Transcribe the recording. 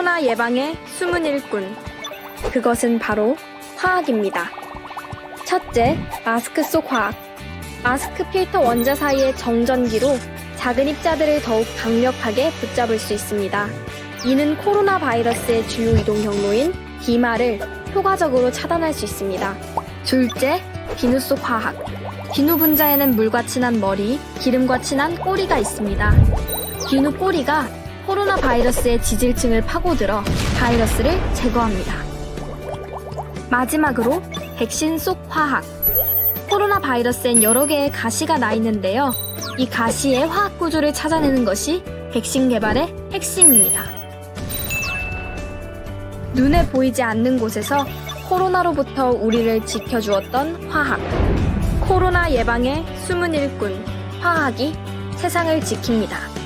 코로나 예방의 숨은 일꾼. 그것은 바로 화학입니다. 첫째, 마스크 속 화학. 마스크 필터 원자 사이의 정전기로 작은 입자들을 더욱 강력하게 붙잡을 수 있습니다. 이는 코로나 바이러스의 주요 이동 경로인 비말을 효과적으로 차단할 수 있습니다. 둘째, 비누 속 화학. 비누 분자에는 물과 친한 머리, 기름과 친한 꼬리가 있습니다. 비누 꼬리가 코로나 바이러스의 지질층을 파고들어 바이러스를 제거합니다. 마지막으로 백신 속 화학. 코로나 바이러스엔 여러 개의 가시가 나 있는데요. 이 가시의 화학 구조를 찾아내는 것이 백신 개발의 핵심입니다. 눈에 보이지 않는 곳에서 코로나로부터 우리를 지켜주었던 화학. 코로나 예방의 숨은 일꾼, 화학이 세상을 지킵니다.